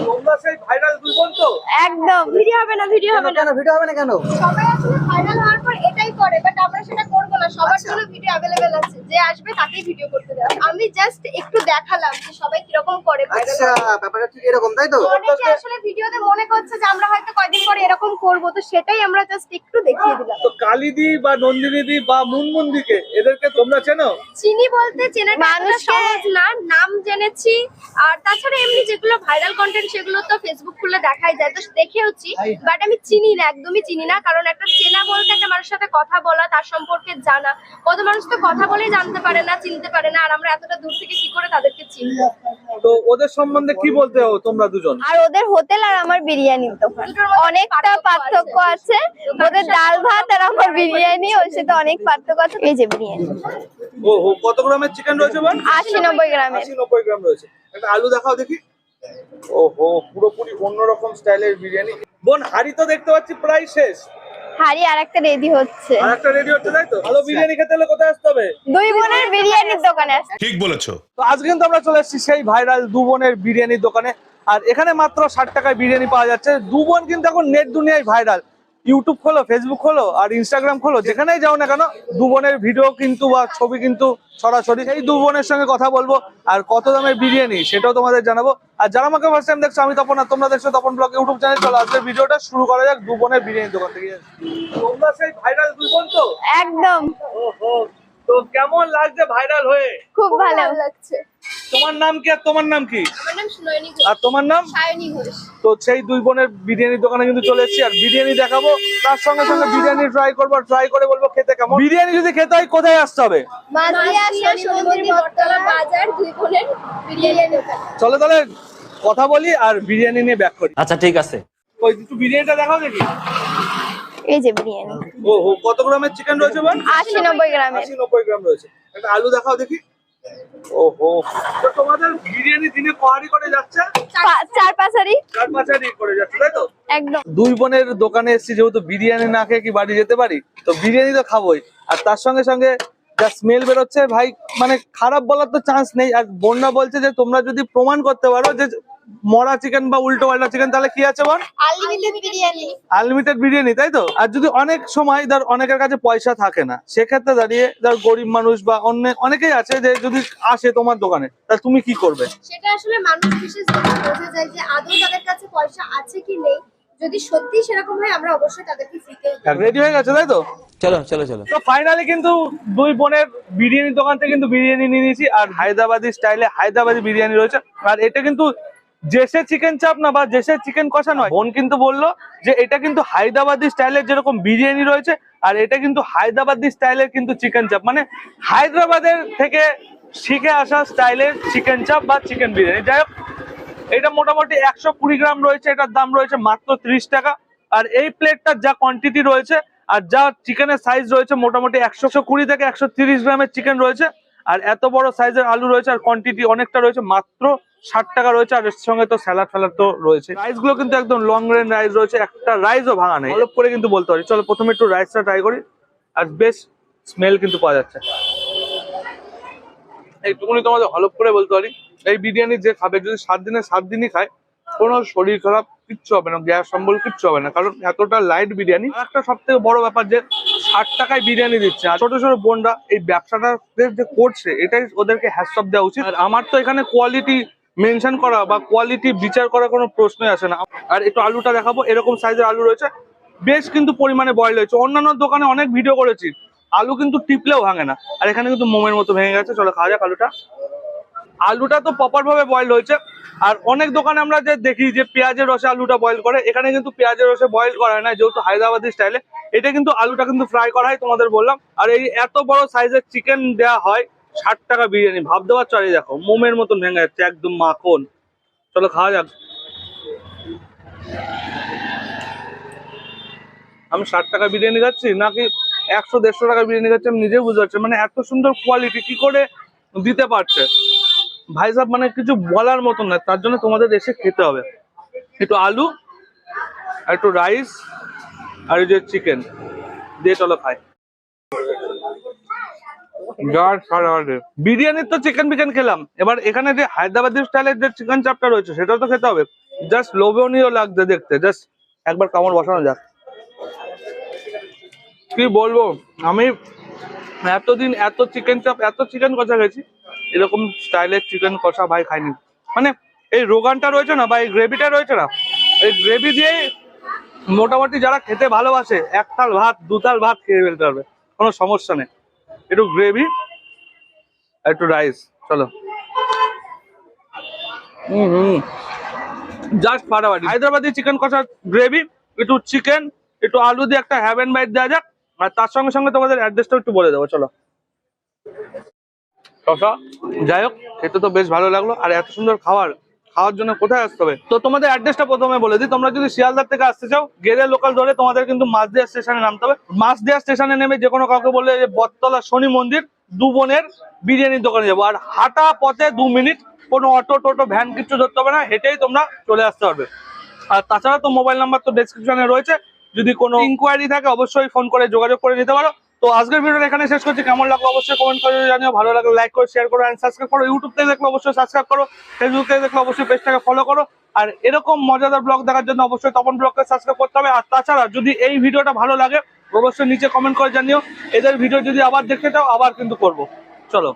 তোমরা সেই ভাইরাল একদম ভিডিও হবে না ভিডিও হবে না। কেন ভিডিও হবে না কেন? সবাই আসলে ভাইরাল হওয়ার পর এটাই করে বাট আমরা সেটা করব না। সবার জন্য ভিডিও অ্যাভেলেবেল আছে। যে আসবে তাকেই ভিডিও করতে দেওয়া আমি জাস্ট একটু দেখালাম যে সবাই কীরকম করে viral আচ্ছা ব্যাপারটা ঠিক এরকম তাই তো? অনেকে আসলে ভিডিওতে মনে করছে যে আমরা হয়তো কয়দিন পরে এরকম করব তো সেটাই আমরা জাস্ট একটু দেখিয়ে দিলাম। তো কালিদি বা নন্দিনীদি বা মুনমুনদিকে এদেরকে তোমরা চেনো? চিনি বলতে চেনাটা এতটা সহজ না নাম জেনেছি। আর তাছাড়া এমনি যেগুলো ভাইরাল কন্টেন্ট সেগুলো তো ফেসবুক খুলে দেখাই যায়। তো দেখেওছি বাট আমি চিনি না একদমই চিনি না কারণ একটা চেনা বলতে একটা মানুষের সাথে কথা বলা তার সম্পর্কে জানা। কত মানুষ তো কথা বলেই জানতে পারে না চিনতে পারে না আর আমরা এতটা দূর থেকে কি করে তাদেরকে চিনবো? তো ওদের সম্বন্ধে কি বলতে হো তোমরা দুজন? আর ওদের হোটেল আর আমার বিরিয়ানি দোকান অনেকটা পার্থক্য আছে। ওদের ডাল ভাত আর আমার বিরিয়ানি ওর সাথে অনেক পার্থক্য আছে। এই যে বিরিয়ানি। ও হো কত গ্রামের চিকেন রয়েছে বোন আশি নব্বই গ্রামের। আশি নব্বই গ্রাম রয়েছে। একটা আলু দেখাও দেখি। ও হো পুরোপুরি অন্যরকম স্টাইলের বিরিয়ানি। বোন হাড়ি তো দেখতে পাচ্ছি প্রায় শেষ। হাড়ি আর একটা রেডি হচ্ছে। আর একটা রেডি হচ্ছে তাই তো? ভালো বিরিয়ানি খেতে হলে কোথায় আসতে হবে? দুই বোনের বিরিয়ানির দোকানে আছে ঠিক বলেছ। তো আজকে কিন্তু আমরা চলে এসেছি সেই ভাইরাল দু বোনের বিরিয়ানির দোকানে। আর এখানে মাত্র ষাট টাকায় বিরিয়ানি পাওয়া যাচ্ছে। দু বোন কিন্তু এখন নেট দুনিয়ায় ভাইরাল। ইউটিউব খোলো ফেসবুক খোলো আর ইনস্টাগ্রাম খোলো যেখানেই যাও না কেন দু বোনের ভিডিও কিন্তু বা ছবি কিন্তু সরাসরি সেই দু বোনের সঙ্গে কথা বলব আর কত দামের বিরিয়ানি সেটাও তোমাদের জানাব। আর যারা আমাকে ফার্স্ট টাইম দেখছ আমি তপন আর তোমরা দেখছ তপন ব্লগ ইউটিউব চ্যানেল চলো আজকের ভিডিওটা শুরু করা যাক দু বোনের বিরিয়ানি দোকান থেকে। তোমরা সেই ভাইরাল দুই বোন তো? একদম। ওহো। তো কেমন লাগছে ভাইরাল হয়ে? খুব ভালো। লাগছে। তোমার নাম কি আর তোমার নাম কি? আমার নাম সুনয়নী ঘোষ। আর তোমার নাম? সায়নী ঘোষ। তো সেই দুই বোনের বিরিয়ানির দোকানে কিন্তু চলে এসেছি আর বিরিয়ানি দেখাবো। তার সঙ্গে সঙ্গে বিরিয়ানি ট্রাই করব ট্রাই করে বলব খেতে কেমন। বিরিয়ানি যদি খেতে হয় কোথায় আসতে হবে? চলো তাহলে কথা বলি আর বিরিয়ানি নিয়ে ব্যাক করি। আচ্ছা ঠিক আছে। ওই একটু বিরিয়ানিটা দেখাও দেখি। এই যে বিরিয়ানি। ও কত গ্রামের চিকেন রয়েছে বোন আশি নব্বই গ্রামের। আশি নব্বই গ্রাম রয়েছে। একটা আলু দেখাও দেখি। ও হো তো তোমাদের বিরিয়ানি দিনে কহারি করে যাচ্ছে? চার পাঁচ হাড়ি চার পাঁচ হাঁড়ি করে যাচ্ছে তাই তো? একদম। দুই বোনের দোকানে এসেছি যেহেতু বিরিয়ানি না খেয়ে কি বাড়ি যেতে পারি? তো বিরিয়ানি তো খাবোই। আর তার সঙ্গে সঙ্গে যা স্মেল বেরোচ্ছে ভাই মানে খারাপ বলার তো চান্স নেই। আর বন্যা বলছে যে তোমরা যদি প্রমাণ করতে পারো যে মরা চিকেন বা উল্টো পাল্টা চিকেন তাহলে কি আছে বল? আনলিমিটেড বিরিয়ানি। তাই তো? আর যদি অনেক সময় ধর অনেকের কাছে পয়সা থাকে না সেক্ষেত্রে দাঁড়িয়ে ধর গরিব মানুষ বা অন্য অনেকেই আছে যে যদি আসে তোমার দোকানে তাহলে তুমি কি করবে? সেটা আসলে মানুষ বিশেষ বোঝা যায় যে আদৌ তাদের কাছে পয়সা আছে কি নেই। যদি সত্যি সেরকম হয় আমরা অবশ্যই তাদেরকে ফ্রিতে রেডি হয়ে গেছে তাই তো? চলো চলো চলো। তো ফাইনালি কিন্তু দুই বোনের বিরিয়ানির দোকান থেকে কিন্তু বিরিয়ানি নিয়ে নিয়েছি আর হায়দ্রাবাদি স্টাইলে হায়দ্রাবাদি বিরিয়ানি রয়েছে। আর এটা কিন্তু জেসে চিকেন চাপ না বা জেসে চিকেন কষা নয়। বোন কিন্তু বলল যে এটা কিন্তু হায়দ্রাবাদি স্টাইলের যেরকম বিরিয়ানি রয়েছে, আর এটা কিন্তু হায়দ্রাবাদি স্টাইলের কিন্তু চিকেন চাপ মানে হায়দ্রাবাদের থেকে শিখে আসা স্টাইলের চিকেন চাপ বা চিকেন বিরিয়ানি। যাই হোক, এটা মোটামুটি একশো কুড়ি গ্রাম রয়েছে, এটার দাম রয়েছে মাত্র ত্রিশ টাকা। আর এই প্লেটটার যা কোয়ান্টিটি রয়েছে, আর যা চিকেনের সাইজ রয়েছে, মোটামুটি একশো কুড়ি থেকে একশো গ্রামের চিকেন রয়েছে। আর এত বড় সাইজের আলু রয়েছে আর কোয়ান্টিটি অনেকটা রয়েছে, মাত্র ষাট টাকা রয়েছে আর এর সঙ্গে তো স্যালাড ফ্যালাড তো রয়েছে। রাইসগুলো কিন্তু একদম লং রেঞ্জ রাইস রয়েছে, একটা রাইসও ভাঙা নেই। অল্প করে কিন্তু বলতে পারি। চলো প্রথমে একটু রাইসটা ট্রাই করি, আর বেশ স্মেল কিন্তু পাওয়া যাচ্ছে। এইটুকুনি তোমাদের হলপ করে বলতে পারি। এই বিরিয়ানি যে খাবে, যদি সাত দিনে সাত দিনই খায়, কোনো শরীর খারাপ কিচ্ছু হবে না, গ্যাস সম্বল কিচ্ছু হবে না। কারণ এতটা লাইট বিরিয়ানি একটা সব থেকে বড় ব্যাপার যে ষাট টাকায় বিরিয়ানি দিচ্ছে। আর ছোট ছোট বোনরা এই ব্যবসাটা যে করছে, এটাই ওদেরকে হ্যাসপ দেওয়া উচিত। আর আমার তো এখানে কোয়ালিটি মেনশন করা বা কোয়ালিটি বিচার করার কোনো প্রশ্নই আসে না। আর একটু আলুটা দেখাবো, এরকম সাইজের আলু রয়েছে। বেশ কিন্তু পরিমাণে বয়েল হয়েছে। অন্যান্য দোকানে অনেক ভিডিও করেছি। আলু কিন্তু টিপলেও ভাঙে না। আর এখানে কিন্তু মোমের মতো ভেঙে গেছে। চলো খাওয়া যাক আলুটা। আলুটা তো প্রপার ভাবে বয়েল হয়েছে। আর অনেক দোকানে আমরা যে দেখি যে পেঁয়াজের রসে আলুটা বয়েল করে, এখানে কিন্তু পেঁয়াজের রসে বয়েল করা হয় না, যেহেতু হায়দ্রাবাদি স্টাইলে এটা কিন্তু আলুটা কিন্তু ফ্রাই করা হয়, তোমাদের বললাম। আর এই এত বড় সাইজের চিকেন দেওয়া হয়, ষাট টাকা বিরিয়ানি। পারছ? আর এই দেখো, মোমের মতন ভেঙে যাচ্ছে, একদম মাখন। চলো খাওয়া যাক। আমি ষাট টাকা বিরিয়ানি খাচ্ছি, নাকি একশো দেড়শো টাকা বিরিয়ানি খাচ্ছি, আমি নিজেই বুঝতে পারছি মানে এত সুন্দর কোয়ালিটি কি করে দিতে পারছে? ভাই সাহেব মানে কিছু বলার মতন না তার জন্য তোমাদের এসে খেতে হবে। একটু আলু আর একটু রাইস আর এই যে চিকেন দিয়ে চলো খাই। বিরিয়ানির তো চিকেন বিকেন খেলাম। এবার এখানে যে হায়দ্রাবাদি স্টাইলের যে চিকেন চাপটা রয়েছে সেটাও তো খেতে হবে। জাস্ট লোভনীয় লাগছে দেখতে। জাস্ট একবার কামড় বসানো যাক। কি বলব? আমি এতদিন এত চিকেন চাপ এত চিকেন কষা খেয়েছি। এরকম স্টাইলের চিকেন কষা ভাই খাইনি। মানে এই রোগানটা রয়েছে না বা এই গ্রেভিটা রয়েছে না এই গ্রেভি দিয়ে মোটামুটি যারা খেতে ভালোবাসে এক থাল ভাত দু থাল ভাত খেয়ে ফেলতে পারবে কোনো সমস্যা নেই। একটু গ্রেভি একটু রাইস চলো। হুম হুম। জাস্ট ফাটাফাটি। হায়দ্রাবাদি চিকেন কষা গ্রেভি একটু চিকেন একটু আলু দিয়ে একটা হ্যাভেন বাইট দেওয়া যাক আর তার সঙ্গে সঙ্গে তোমাদের অ্যাড্রেসটা একটু বলে দেবো চলো। কষা যাই হোক, খেতে তো বেশ ভালো লাগল। আর এত সুন্দর খাবার, খাওয়ার জন্য কোথায় আসতে হবে? তো তোমাদের অ্যাড্রেসটা প্রথমে বলে দিই। তোমরা যদি শিয়ালদার থেকে আসতে চাও, গেলে লোকাল ধরে তোমাদের কিন্তু মাছ মাছদিয়া স্টেশনে নামতে হবে। মাছ মাছদিয়া স্টেশনে নেমে যে কোনো কাউকে বললে যে বটতলা শনি মন্দির, দু বোনের বিরিয়ানির দোকানে যাব। আর হাঁটা পথে দু মিনিট, কোনো অটো টোটো, ভ্যান কিছু ধরতে হবে না, হেঁটেই তোমরা চলে আসতে পারবে। আর তাছাড়া তো মোবাইল নাম্বার তো ডেসক্রিপশনে রয়েছে। যদি কোনো ইনকোয়ারি থাকে, অবশ্যই ফোন করে যোগাযোগ করে নিতে পারো। তো আজকের ভিডিওটা এখানে শেষ করছি। কেমন লাগল অবশ্যই কমেন্ট করে জানিও। ভালো লাগলে লাইক করো শেয়ার করো অ্যান্ড সাবস্ক্রাইব করো। ইউটিউব থেকে দেখলে অবশ্যই সাবস্ক্রাইব করো ফেসবুক থেকে দেখলে অবশ্যই পেজটাকে ফলো করো। আর এরকম মজাদার ব্লগ দেখার জন্য অবশ্যই তপন ব্লগকে সাবস্ক্রাইব করতে হবে। আর তাছাড়া যদি এই ভিডিওটা ভালো লাগে, অবশ্যই নিচে কমেন্ট করে জানিও। এদের ভিডিও যদি আবার দেখতে চাও, আবার কিন্তু করব। চলো।